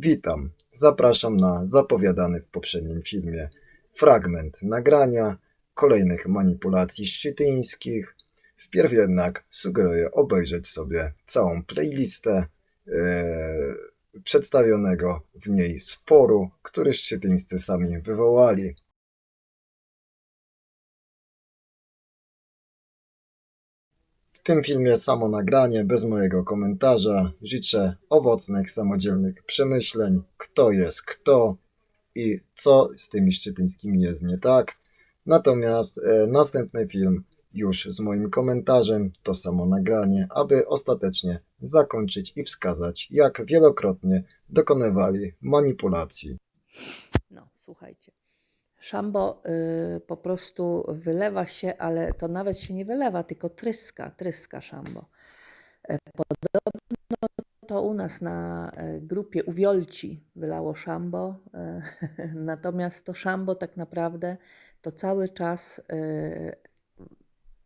Witam. Zapraszam na zapowiadany w poprzednim filmie fragment nagrania kolejnych manipulacji szczytyńskich. Wpierw jednak sugeruję obejrzeć sobie całą playlistę e, przedstawionego w niej sporu, który szczytyńscy sami wywołali. Tym filmie samo nagranie, bez mojego komentarza. Życzę owocnych, samodzielnych przemyśleń, kto jest kto i co z tymi szczytyńskimi jest nie tak. Natomiast e, następny film już z moim komentarzem, to samo nagranie, aby ostatecznie zakończyć i wskazać, jak wielokrotnie dokonywali manipulacji. No, słuchajcie. Szambo y, po prostu wylewa się, ale to nawet się nie wylewa, tylko tryska, tryska szambo. E, Podobno to u nas na e, grupie Uwiolci wylało szambo, e, natomiast to szambo tak naprawdę to cały czas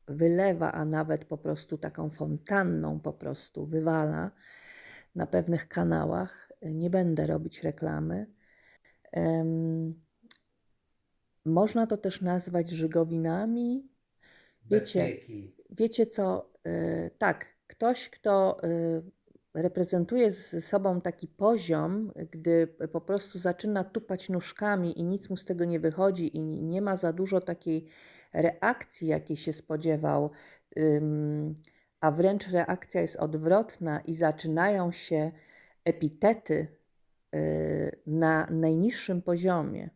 wylewa, a nawet po prostu taką fontanną po prostu wywala na pewnych kanałach. Nie będę robić reklamy. Można to też nazwać żygowinami. Wiecie, Bezpieki. wiecie co? y, Tak, ktoś, kto y, reprezentuje ze sobą taki poziom, gdy po prostu zaczyna tupać nóżkami i nic mu z tego nie wychodzi i nie ma za dużo takiej reakcji, jakiej się spodziewał, ym, a wręcz reakcja jest odwrotna i zaczynają się epitety y, na najniższym poziomie,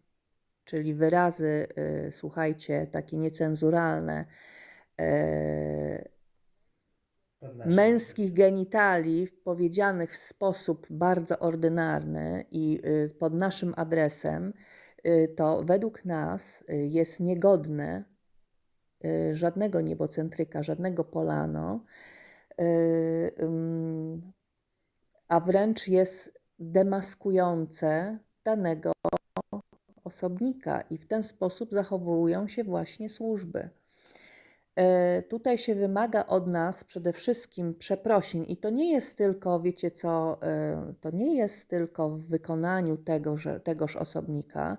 czyli wyrazy, y, słuchajcie, takie niecenzuralne, y, męskich genitali powiedzianych w sposób bardzo ordynarny i y, pod naszym adresem, to według nas jest niegodne żadnego niebocentryka, żadnego polano, a wręcz jest demaskujące danego osobnika i w ten sposób zachowują się właśnie służby. E, Tutaj się wymaga od nas przede wszystkim przeprosin, i to nie jest tylko, wiecie co, e, to nie jest tylko w wykonaniu tego, że, tegoż osobnika,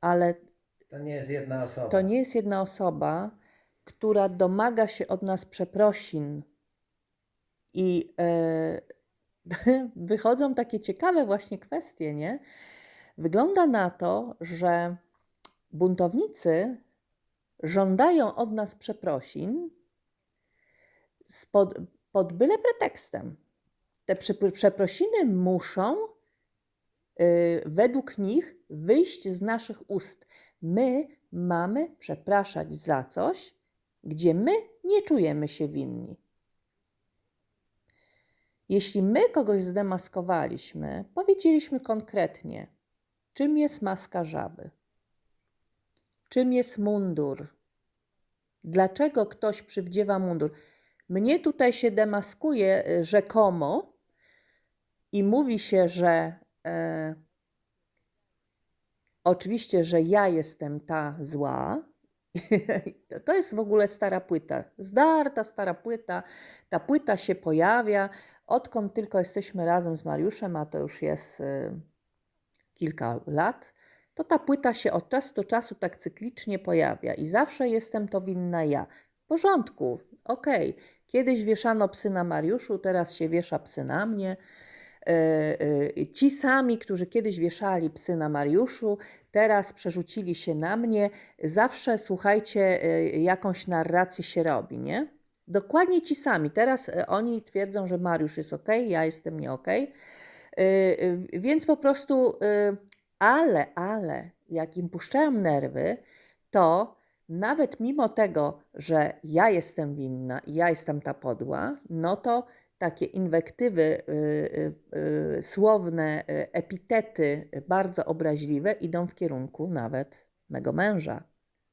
ale To nie jest jedna osoba. to nie jest jedna osoba, która domaga się od nas przeprosin. I e, wychodzą takie ciekawe właśnie kwestie, nie? Wygląda na to, że buntownicy żądają od nas przeprosin spod, pod byle pretekstem. Te prze- przeprosiny muszą y, według nich wyjść z naszych ust. My mamy przepraszać za coś, gdzie my nie czujemy się winni. Jeśli my kogoś zdemaskowaliśmy, powiedzieliśmy konkretnie, czym jest maska żaby, czym jest mundur, dlaczego ktoś przywdziewa mundur. Mnie tutaj się demaskuje y, rzekomo i mówi się, że e, oczywiście, że ja jestem ta zła. To jest w ogóle stara płyta. Zdarta stara płyta. Ta płyta się pojawia, odkąd tylko jesteśmy razem z Mariuszem, a to już jest y, kilka lat, to ta płyta się od czasu do czasu tak cyklicznie pojawia i zawsze jestem to winna ja. W porządku, okej. Kiedyś wieszano psy na Mariuszu, teraz się wiesza psy na mnie. E, e, Ci sami, którzy kiedyś wieszali psy na Mariuszu, teraz przerzucili się na mnie. Zawsze, słuchajcie, e, jakąś narrację się robi, nie? Dokładnie ci sami. Teraz oni twierdzą, że Mariusz jest ok, ja jestem nie ok. Więc po prostu, e, ale, ale, jak im puszczają nerwy, to nawet mimo tego, że ja jestem winna i ja jestem ta podła, no to takie inwektywy y, y, y, słowne, y, epitety bardzo obraźliwe idą w kierunku nawet mego męża.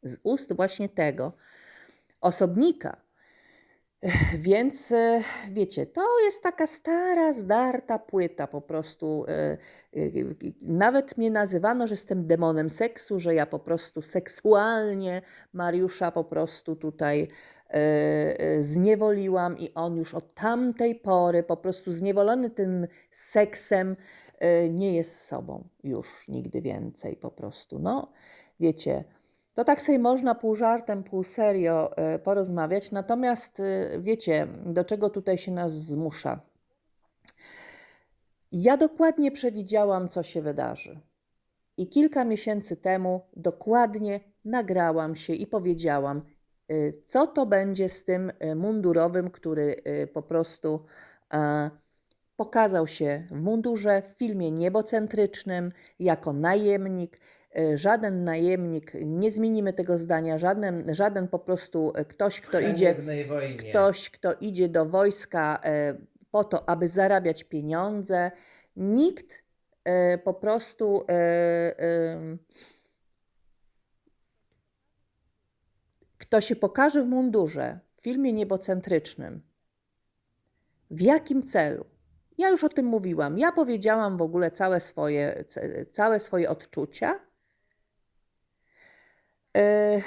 Z ust właśnie tego osobnika. Więc e, wiecie, to jest taka stara, zdarta płyta po prostu. e, e, Nawet mnie nazywano, że jestem demonem seksu, że ja po prostu seksualnie Mariusza po prostu tutaj zniewoliłam i on już od tamtej pory po prostu zniewolony tym seksem nie jest sobą już nigdy więcej po prostu. No, wiecie, to tak sobie można pół żartem, pół serio e, porozmawiać, natomiast e, wiecie, do czego tutaj się nas zmusza? Ja dokładnie przewidziałam, co się wydarzy. I kilka miesięcy temu dokładnie nagrałam się i powiedziałam, y, co to będzie z tym mundurowym, który po prostu e, pokazał się w mundurze w filmie niebocentrycznym jako najemnik. Y, Żaden najemnik, nie zmienimy tego zdania, żaden, żaden po prostu y, ktoś, kto idzie ktoś, kto idzie do wojska e, po to, aby zarabiać pieniądze. Nikt e, po prostu e, e, kto się pokaże w mundurze w filmie niebocentrycznym, w jakim celu? Ja już o tym mówiłam. Ja powiedziałam w ogóle całe swoje, całe swoje odczucia. E,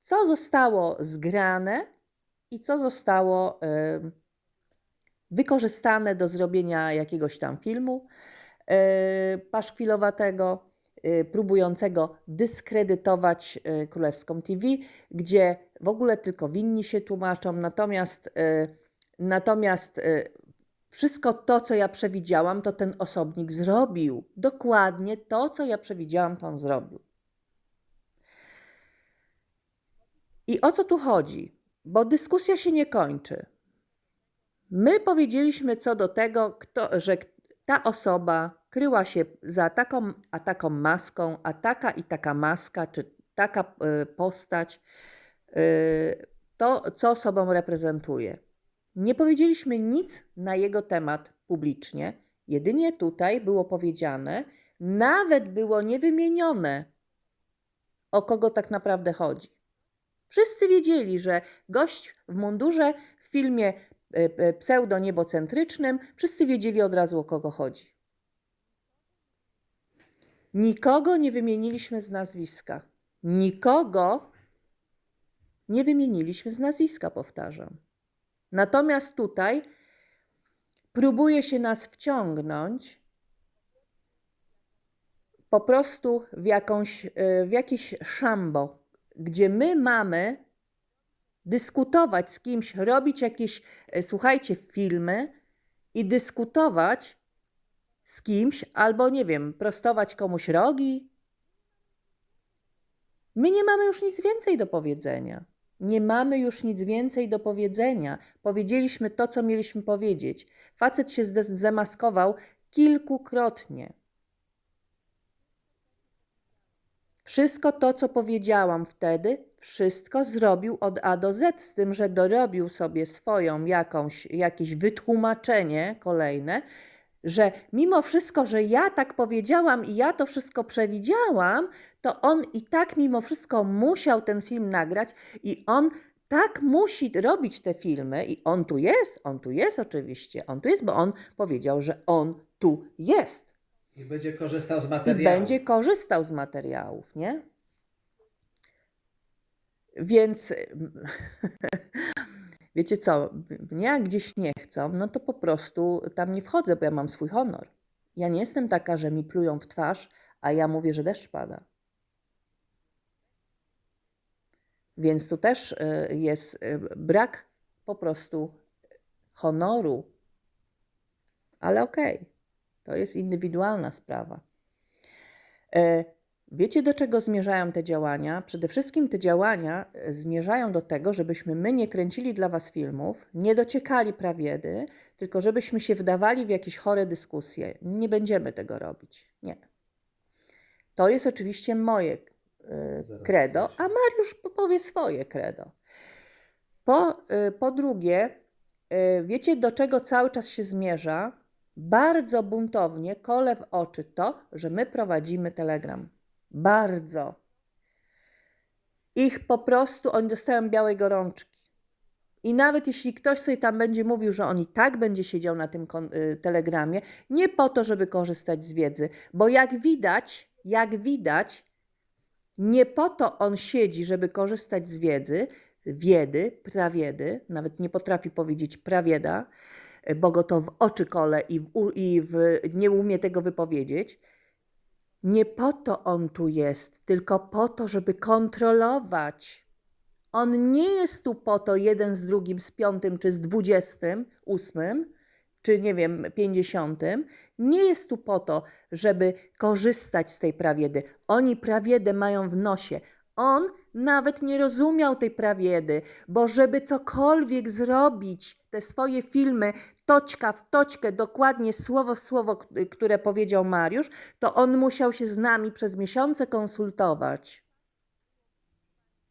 Co zostało zgrane i co zostało em, wykorzystane do zrobienia jakiegoś tam filmu e, paszkwilowatego, e, próbującego dyskredytować e, Królewską TV, gdzie w ogóle tylko winni się tłumaczą, natomiast, e, natomiast e, wszystko to, co ja przewidziałam, to ten osobnik zrobił. Dokładnie to, co ja przewidziałam, to on zrobił. I o co tu chodzi? Bo dyskusja się nie kończy. My powiedzieliśmy co do tego, kto, że ta osoba kryła się za taką a taką maską, a taka i taka maska, czy taka y, postać, y, to co sobą reprezentuje. Nie powiedzieliśmy nic na jego temat publicznie, jedynie tutaj było powiedziane, nawet było niewymienione, o kogo tak naprawdę chodzi. Wszyscy wiedzieli, że gość w mundurze w filmie e, e, pseudo-niebocentrycznym, wszyscy wiedzieli od razu o kogo chodzi. Nikogo nie wymieniliśmy z nazwiska. Nikogo nie wymieniliśmy z nazwiska, powtarzam. Natomiast tutaj próbuje się nas wciągnąć po prostu w, jakąś, e, w jakieś szambo, gdzie my mamy dyskutować z kimś, robić jakieś, e, słuchajcie, filmy i dyskutować z kimś, albo nie wiem, prostować komuś rogi. My nie mamy już nic więcej do powiedzenia. Nie mamy już nic więcej do powiedzenia. Powiedzieliśmy to, co mieliśmy powiedzieć. Facet się zde- zdemaskował kilkukrotnie. Wszystko to, co powiedziałam wtedy, wszystko zrobił od A do Z, z tym, że dorobił sobie swoją jakąś, jakieś wytłumaczenie kolejne, że mimo wszystko, że ja tak powiedziałam i ja to wszystko przewidziałam, to on i tak mimo wszystko musiał ten film nagrać i on tak musi robić te filmy i on tu jest, on tu jest oczywiście, on tu jest, bo on powiedział, że on tu jest I będzie korzystał z i materiału. będzie korzystał z materiałów, nie? Więc wiecie co, mnie jak gdzieś nie chcą, no to po prostu tam nie wchodzę, bo ja mam swój honor. Ja nie jestem taka, że mi plują w twarz, a ja mówię, że deszcz pada. Więc tu też y, jest y, brak po prostu honoru. Ale okej, to jest indywidualna sprawa. E, Wiecie, do czego zmierzają te działania? Przede wszystkim te działania e, zmierzają do tego, żebyśmy my nie kręcili dla Was filmów, nie dociekali prawiedy, tylko żebyśmy się wdawali w jakieś chore dyskusje. Nie będziemy tego robić. Nie. To jest oczywiście moje e, credo, słyszę. a Mariusz powie swoje credo. Po, e, po drugie, e, wiecie, do czego cały czas się zmierza? Bardzo buntownie kole w oczy to, że my prowadzimy Telegram. Bardzo. Ich po prostu, oni dostają białej gorączki. I nawet jeśli ktoś sobie tam będzie mówił, że on i tak będzie siedział na tym y, telegramie, nie po to, żeby korzystać z wiedzy, bo jak widać, jak widać, nie po to on siedzi, żeby korzystać z wiedzy, wiedy, prawiedy, nawet nie potrafi powiedzieć prawieda, bo to w oczy kole i, w, i w, nie umie tego wypowiedzieć. Nie po to on tu jest, tylko po to, żeby kontrolować. On nie jest tu po to jeden z drugim, z piątym czy z dwudziestym ósmym, czy nie wiem, pięćdziesiątym. Nie jest tu po to, żeby korzystać z tej prawiedy. Oni prawiedę mają w nosie. On nawet nie rozumiał tej prawiedy, bo żeby cokolwiek zrobić, te swoje filmy, toczka w toczkę, dokładnie słowo w słowo, które powiedział Mariusz, to on musiał się z nami przez miesiące konsultować.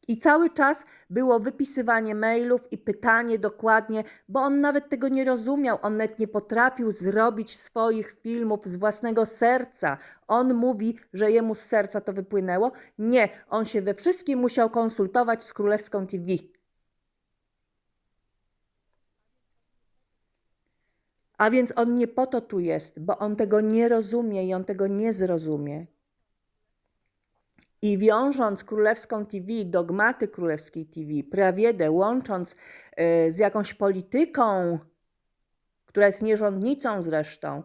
I cały czas było wypisywanie mailów i pytanie dokładnie, bo on nawet tego nie rozumiał, on nawet nie potrafił zrobić swoich filmów z własnego serca. On mówi, że jemu z serca to wypłynęło. Nie, on się we wszystkim musiał konsultować z Królewską TV. A więc on nie po to tu jest, bo on tego nie rozumie i on tego nie zrozumie. I wiążąc Królewską TV, dogmaty Królewskiej TV, prawiedę, łącząc y, z jakąś polityką, która jest nierządnicą zresztą,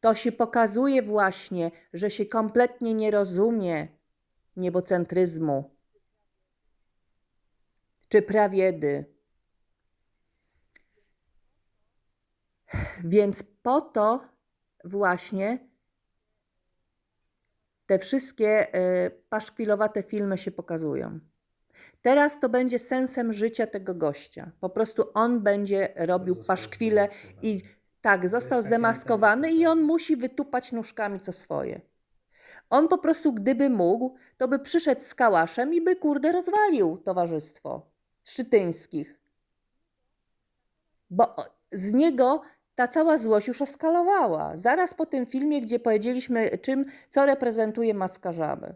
to się pokazuje właśnie, że się kompletnie nie rozumie niebocentryzmu czy prawiedy. Więc po to właśnie te wszystkie y, paszkwilowate filmy się pokazują. Teraz to będzie sensem życia tego gościa. Po prostu on będzie robił Został paszkwile i tak, został zdemaskowany i interpretacja. on musi wytupać nóżkami co swoje. On po prostu, gdyby mógł, to by przyszedł z kałaszem i by kurde rozwalił towarzystwo szczytyńskich. Bo z niego ta cała złość już eskalowała. Zaraz po tym filmie, gdzie powiedzieliśmy, czym, co reprezentuje maska żaby.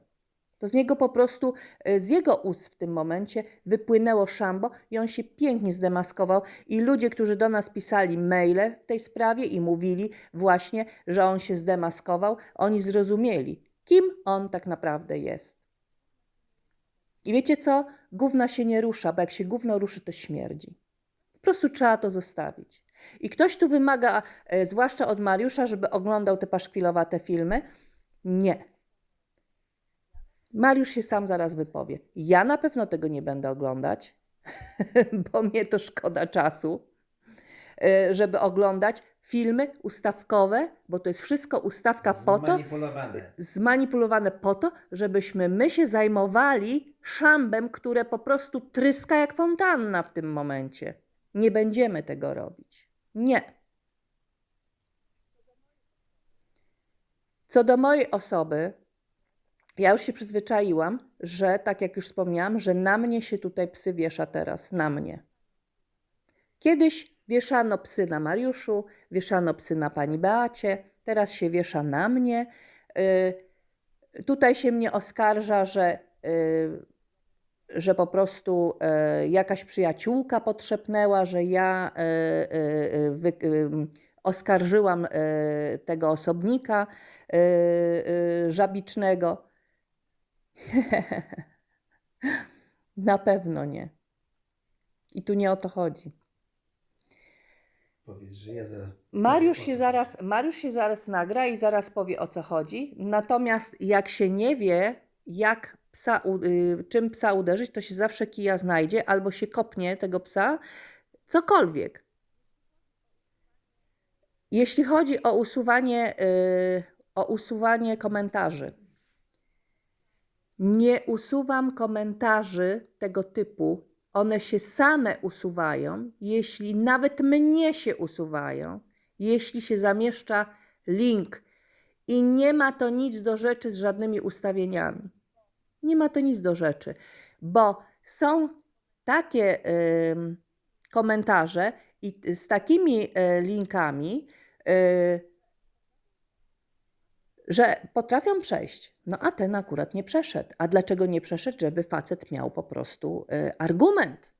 To z niego po prostu, y, z jego ust w tym momencie wypłynęło szambo i on się pięknie zdemaskował. I ludzie, którzy do nas pisali maile w tej sprawie i mówili właśnie, że on się zdemaskował, oni zrozumieli, kim on tak naprawdę jest. I wiecie co? Gówna się nie rusza, bo jak się gówno ruszy, to śmierdzi. Po prostu trzeba to zostawić. I ktoś tu wymaga, e, zwłaszcza od Mariusza, żeby oglądał te paszkwilowate filmy. Nie. Mariusz się sam zaraz wypowie. Ja na pewno tego nie będę oglądać, bo mnie to szkoda czasu, e, żeby oglądać filmy ustawkowe, bo to jest wszystko ustawka po to, Zmanipulowane. zmanipulowane po to, żebyśmy my się zajmowali szambem, które po prostu tryska jak fontanna w tym momencie. Nie będziemy tego robić. Nie. Co do mojej osoby, ja już się przyzwyczaiłam, że tak jak już wspomniałam, że na mnie się tutaj psy wiesza teraz, na mnie. Kiedyś wieszano psy na Mariuszu, wieszano psy na pani Beacie, teraz się wiesza na mnie. Y, tutaj się mnie oskarża, że, y, że po prostu y, jakaś przyjaciółka potrzepnęła, że ja y, y, wy, oskarżyłam tego osobnika żabicznego. Na pewno nie. I tu nie o to chodzi. Powiedz, że ja zaraz. Mariusz się, zaraz, Mariusz się zaraz nagra i zaraz powie o co chodzi. Natomiast jak się nie wie, jak psa, y, czym psa uderzyć, to się zawsze kija znajdzie albo się kopnie tego psa, cokolwiek. Jeśli chodzi o usuwanie, y, o usuwanie komentarzy, nie usuwam komentarzy tego typu. One się same usuwają, jeśli nawet mnie się usuwają, jeśli się zamieszcza link i nie ma to nic do rzeczy z żadnymi ustawieniami. Nie ma to nic do rzeczy, bo są takie komentarze i z takimi y, linkami, y, że potrafią przejść. No a ten akurat nie przeszedł. A dlaczego nie przeszedł? Żeby facet miał po prostu y, argument.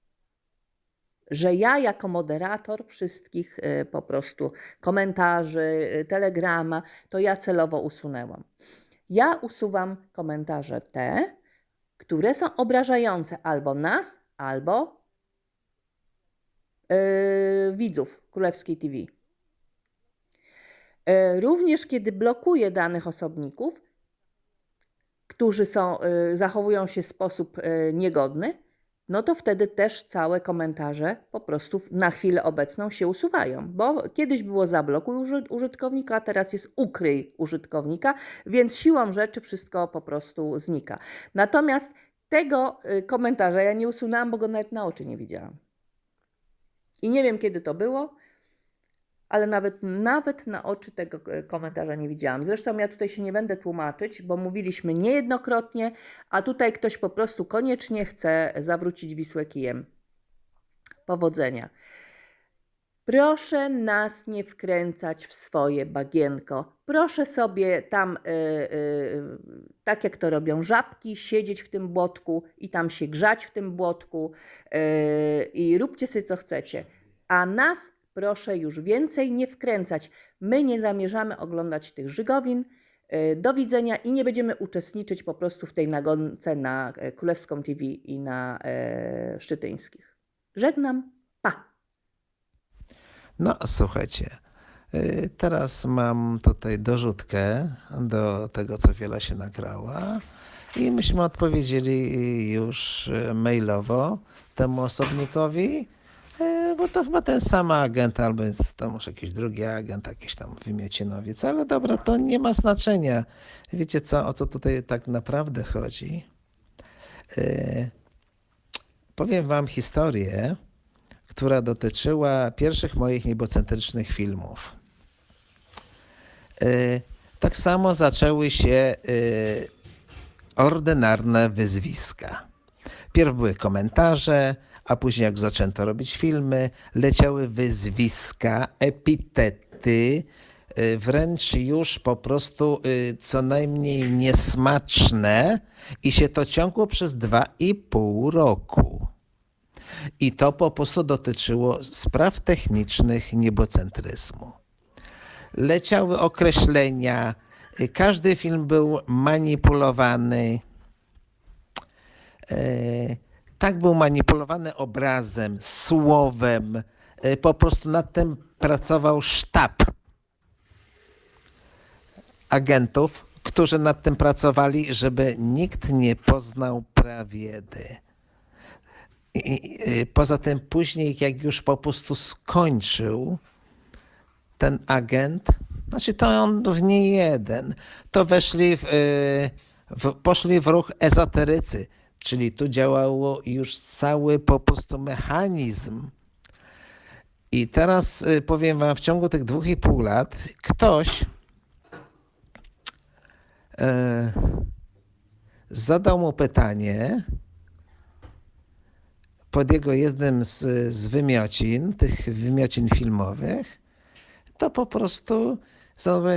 że ja jako moderator wszystkich po prostu komentarzy, telegrama, to ja celowo usunęłam. Ja usuwam komentarze te, które są obrażające albo nas, albo yy, widzów Królewskiej TV. Yy, Również kiedy blokuję danych osobników, którzy są, yy, zachowują się w sposób yy, niegodny, no to wtedy też całe komentarze po prostu na chwilę obecną się usuwają, bo kiedyś było zablokuj uży- użytkownika, a teraz jest ukryj użytkownika, więc siłą rzeczy wszystko po prostu znika. Natomiast tego y, komentarza ja nie usunęłam, bo go nawet na oczy nie widziałam. I nie wiem, kiedy to było, ale nawet, nawet na oczy tego y, komentarza nie widziałam. Zresztą ja tutaj się nie będę tłumaczyć, bo mówiliśmy niejednokrotnie, a tutaj ktoś po prostu koniecznie chce zawrócić Wisłę kijem. Powodzenia. Proszę nas nie wkręcać w swoje bagienko. Proszę sobie tam, y, y, tak jak to robią żabki, siedzieć w tym błotku i tam się grzać w tym błotku y, i róbcie sobie co chcecie. A nas proszę już więcej nie wkręcać. My nie zamierzamy oglądać tych żygowin. Y, Do widzenia i nie będziemy uczestniczyć po prostu w tej nagonce na e, Królewską TV i na e, Szczytyńskich. Żegnam. Pa! No, słuchajcie. y, Teraz mam tutaj dorzutkę do tego, co Wiela się nagrała. I myśmy odpowiedzieli już mailowo temu osobnikowi, bo to chyba ten sam agent, albo jest to może jakiś drugi agent, jakiś tam wymiocinowiec, ale dobra, to nie ma znaczenia. Wiecie co, o co tutaj tak naprawdę chodzi? Y, Powiem wam historię, która dotyczyła pierwszych moich niebocentrycznych filmów. Y, Tak samo zaczęły się ordynarne wyzwiska. Pierw były komentarze, a później jak zaczęto robić filmy, leciały wyzwiska, epitety, y, wręcz już po prostu y, co najmniej niesmaczne i się to ciągło przez dwa i pół roku. I to po prostu dotyczyło spraw technicznych niebocentryzmu. Leciały określenia, y, każdy film był manipulowany. E, tak był manipulowany obrazem, słowem. E, Po prostu nad tym pracował sztab agentów, którzy nad tym pracowali, żeby nikt nie poznał prawiedy. I, i, y, poza tym później, jak już po prostu skończył ten agent, znaczy to on w nie jeden, to weszli w, y, w, poszli w ruch ezoterycy, czyli tu działało już cały po prostu mechanizm. I teraz y, powiem wam, w ciągu tych dwóch i pół lat ktoś e, zadał mu pytanie, pod jego jednym z, z wymiocin, tych wymiocin filmowych, to po prostu znowu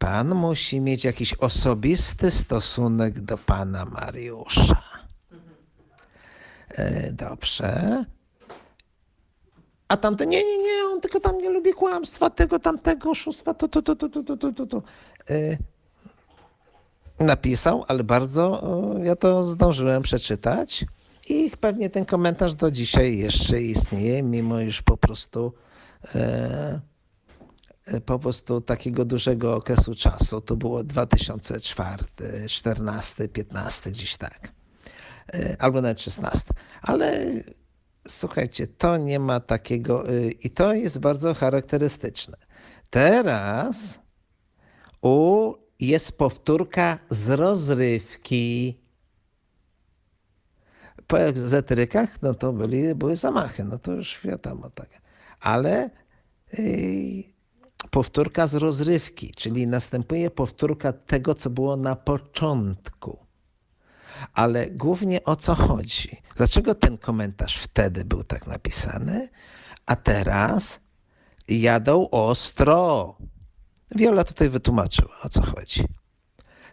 pan musi mieć jakiś osobisty stosunek do pana Mariusza. E, dobrze. A tamten, nie, nie, nie, on tylko tam nie lubi kłamstwa, tego, tamtego, oszustwa, to, to, to, to, to, to, to, to. E, napisał, ale bardzo, ja to zdążyłem przeczytać. I pewnie ten komentarz do dzisiaj jeszcze istnieje, mimo już po prostu e, po prostu takiego dużego okresu czasu. To było 2004, 14, 15, gdzieś tak. E, albo nawet 16. Ale słuchajcie, to nie ma takiego y, i to jest bardzo charakterystyczne. Teraz u jest powtórka z rozrywki po egzetrykach, no to byli, były zamachy, no to już wiadomo tak. Ale yy, powtórka z rozrywki, czyli następuje powtórka tego, co było na początku. Ale głównie o co chodzi? Dlaczego ten komentarz wtedy był tak napisany, a teraz jadą ostro? Wiola tutaj wytłumaczyła, o co chodzi.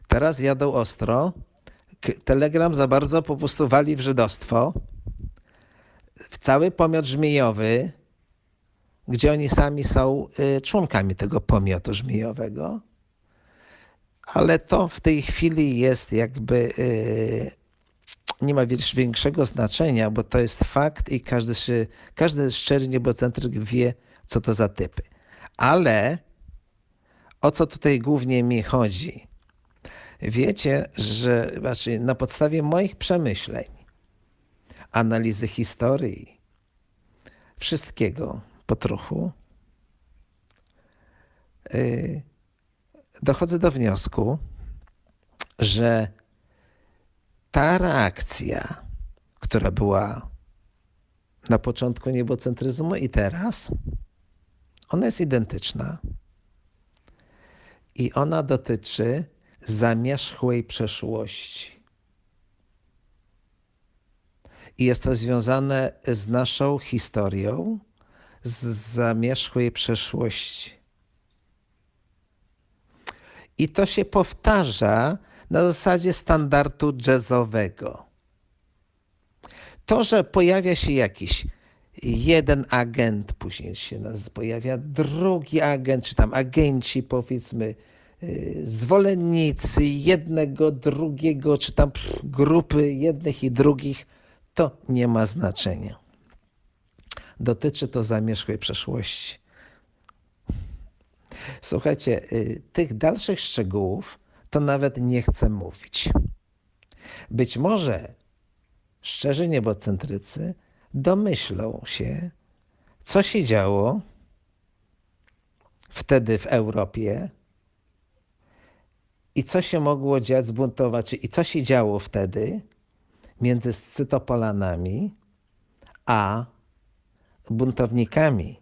Teraz jadą ostro, Telegram za bardzo po prostu wali w żydostwo. w cały pomiot żmijowy, gdzie oni sami są y, członkami tego pomiotu żmijowego, ale to w tej chwili jest jakby y, nie ma większego znaczenia, bo to jest fakt i każdy, każdy szczery niebocentryk wie, co to za typy. Ale o co tutaj głównie mi chodzi? Wiecie, że znaczy na podstawie moich przemyśleń, analizy historii, wszystkiego po trochu, yy, dochodzę do wniosku, że ta reakcja, która była na początku niebocentryzmu i teraz, ona jest identyczna. I ona dotyczy zamierzchłej przeszłości. I jest to związane z naszą historią z zamierzchłej przeszłości. I to się powtarza na zasadzie standardu jazzowego. To, że pojawia się jakiś jeden agent, później się nas pojawia drugi agent, czy tam agenci, powiedzmy, yy, zwolennicy jednego, drugiego, czy tam grupy jednych i drugich, to nie ma znaczenia. Dotyczy to zamierzchłej przeszłości. Słuchajcie, y, tych dalszych szczegółów to nawet nie chcę mówić. Być może szczerzy niebocentrycy domyślą się, co się działo wtedy w Europie i co się mogło dziać, zbuntować, i co się działo wtedy między Scytopolanami a buntownikami.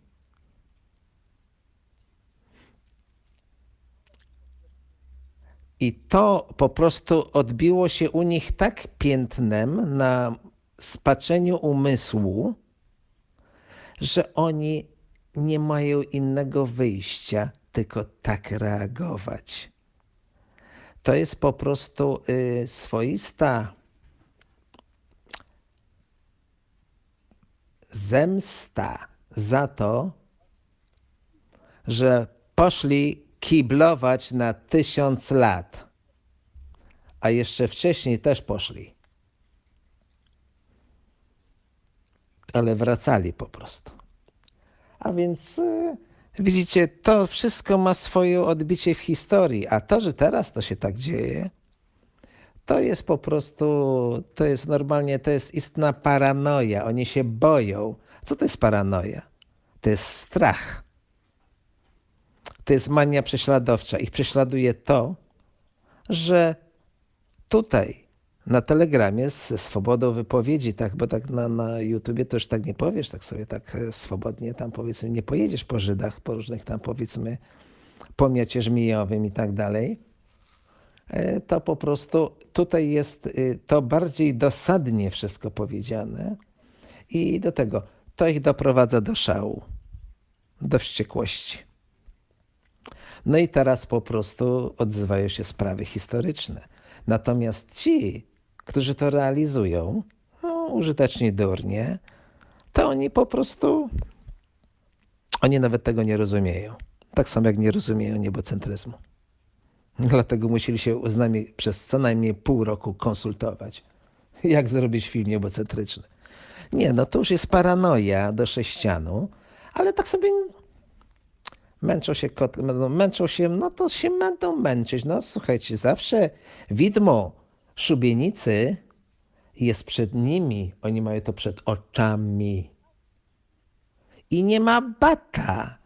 I to po prostu odbiło się u nich tak piętnem na spaczeniu umysłu, że oni nie mają innego wyjścia, tylko tak reagować. To jest po prostu y, swoista zemsta za to, że poszli kiblować na tysiąc lat, a jeszcze wcześniej też poszli. Ale wracali po prostu. A więc y, widzicie, to wszystko ma swoje odbicie w historii, a to, że teraz to się tak dzieje, to jest po prostu, to jest normalnie, to jest istna paranoja. Oni się boją. Co to jest paranoja? To jest strach. To jest mania prześladowcza. Ich prześladuje to, że tutaj na Telegramie ze swobodą wypowiedzi, tak, bo tak na, na YouTubie to już tak nie powiesz, tak sobie tak e, swobodnie tam powiedzmy, nie pojedziesz po Żydach, po różnych tam powiedzmy pomiocie żmijowym i tak dalej to po prostu tutaj jest y, to bardziej dosadnie wszystko powiedziane i do tego to ich doprowadza do szału, do wściekłości. No i teraz po prostu odzywają się sprawy historyczne. Natomiast ci, którzy to realizują, no, użyteczni durnie, to oni po prostu, oni nawet tego nie rozumieją. Tak samo jak nie rozumieją niebocentryzmu. Dlatego musieli się z nami przez co najmniej pół roku konsultować, jak zrobić film niebocentryczny. Nie, no to już jest paranoja do sześcianu, ale tak sobie męczą się, kot, no, męczą się, no to się będą męczyć. No słuchajcie, zawsze widmo szubienicy jest przed nimi, oni mają to przed oczami. I nie ma bata.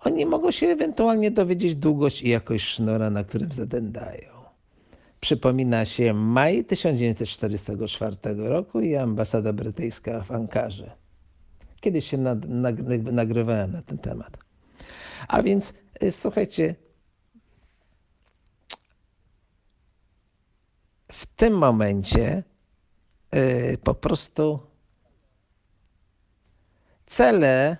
Oni mogą się ewentualnie dowiedzieć długość i jakość sznura, na którym zadędają. Przypomina się maj 1944 roku i ambasada brytyjska w Ankarze. Kiedyś się nad, nag, nagrywałem na ten temat. A więc y, słuchajcie, w tym momencie y, po prostu cele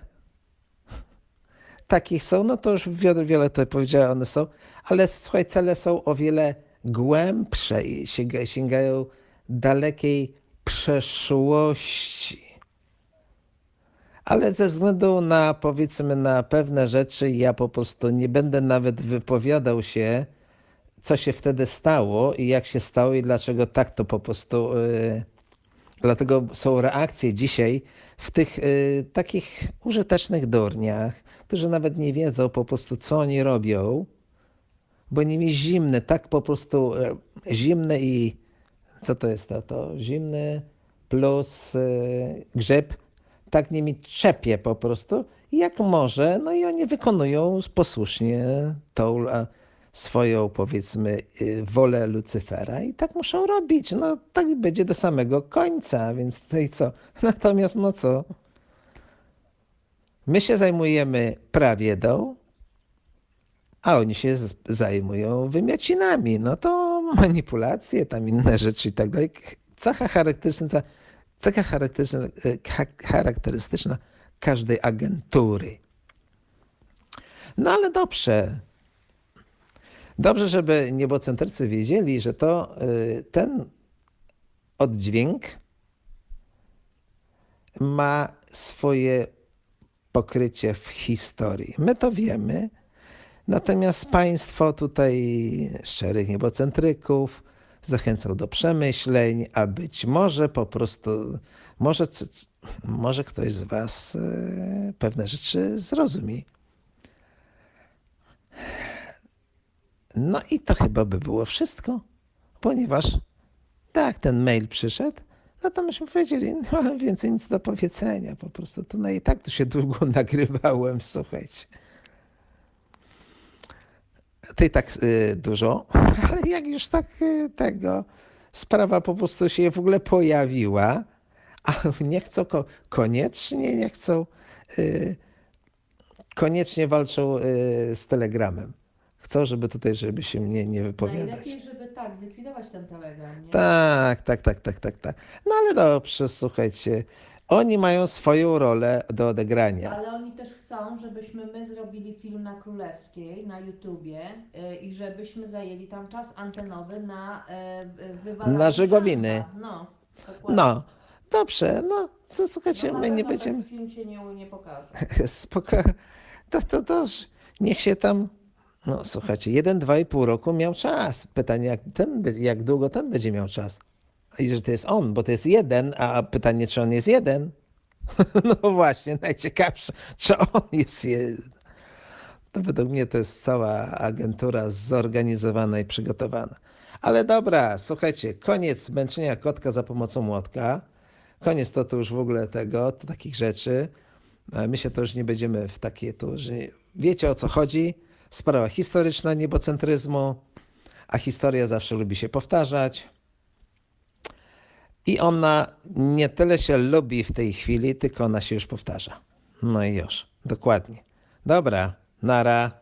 takich są, no to już wiele, wiele to powiedziałem, one są, ale słuchaj, cele są o wiele głębsze i sięga, sięgają dalekiej przeszłości. Ale ze względu na powiedzmy na pewne rzeczy, ja po prostu nie będę nawet wypowiadał się, co się wtedy stało i jak się stało i dlaczego tak to po prostu. y, dlatego są reakcje dzisiaj w tych y, takich użytecznych durniach, którzy nawet nie wiedzą po prostu, co oni robią, bo nimi zimne, tak po prostu y, zimne i co to jest to? to zimny plus y, grzyb, tak nimi czepie po prostu, jak może, no i oni wykonują posłusznie tą swoją, powiedzmy, y, wolę Lucyfera i tak muszą robić. No tak będzie do samego końca, więc tutaj co? Natomiast no co? My się zajmujemy prawiedą, a oni się zajmują wymiacinami. No to manipulacje, tam inne rzeczy i tak dalej. Cecha charakterystyczna, cecha cha- charakterystyczna każdej agentury. No ale dobrze. Dobrze, żeby niebocentrycy wiedzieli, że to y, ten oddźwięk ma swoje pokrycie w historii. My to wiemy, natomiast państwo tutaj, szczerych niebocentryków, zachęcał do przemyśleń, a być może po prostu, może, może ktoś z was e, pewne rzeczy zrozumie. No i to chyba by było wszystko, ponieważ tak, ten mail przyszedł, no to myśmy powiedzieli, no mam więcej nic do powiedzenia, po prostu to no i tak tu się długo nagrywałem, słuchajcie. To i tak y, dużo, ale jak już tak y, tego, sprawa po prostu się w ogóle pojawiła, a nie chcą, ko- koniecznie nie chcą, y, koniecznie walczą y, z Telegramem. Chcą, żeby tutaj, żeby się mnie nie wypowiadać. Najlepiej, żeby tak, zlikwidować ten telegram. Nie? Tak, tak, tak, tak, tak, tak. No ale dobrze, słuchajcie. Oni mają swoją rolę do odegrania. Ale oni też chcą, żebyśmy my zrobili film na Królewskiej, na YouTubie y, i żebyśmy zajęli tam czas antenowy na y, wywalanie Na Żegowiny. szampa. No, dokładnie. No, dobrze, no, co, słuchajcie, No, my nie będziemy... film się nie, nie pokaże. Spoko. To, to, to, niech się tam... No słuchajcie, jeden, dwa i pół roku miał czas. Pytanie, jak, ten, jak długo ten będzie miał czas? I że to jest on, bo to jest jeden, a pytanie, czy on jest jeden? No właśnie, najciekawsze, czy on jest jeden. To według mnie to jest cała agentura zorganizowana i przygotowana. Ale dobra, słuchajcie, koniec męczenia kotka za pomocą młotka. Koniec to, to już w ogóle tego, to takich rzeczy. My się to już nie będziemy w takie tu, że wiecie o co chodzi. Sprawa historyczna niebocentryzmu, a historia zawsze lubi się powtarzać. I ona nie tyle się lubi w tej chwili, tylko ona się już powtarza. No i już, dokładnie. Dobra, nara.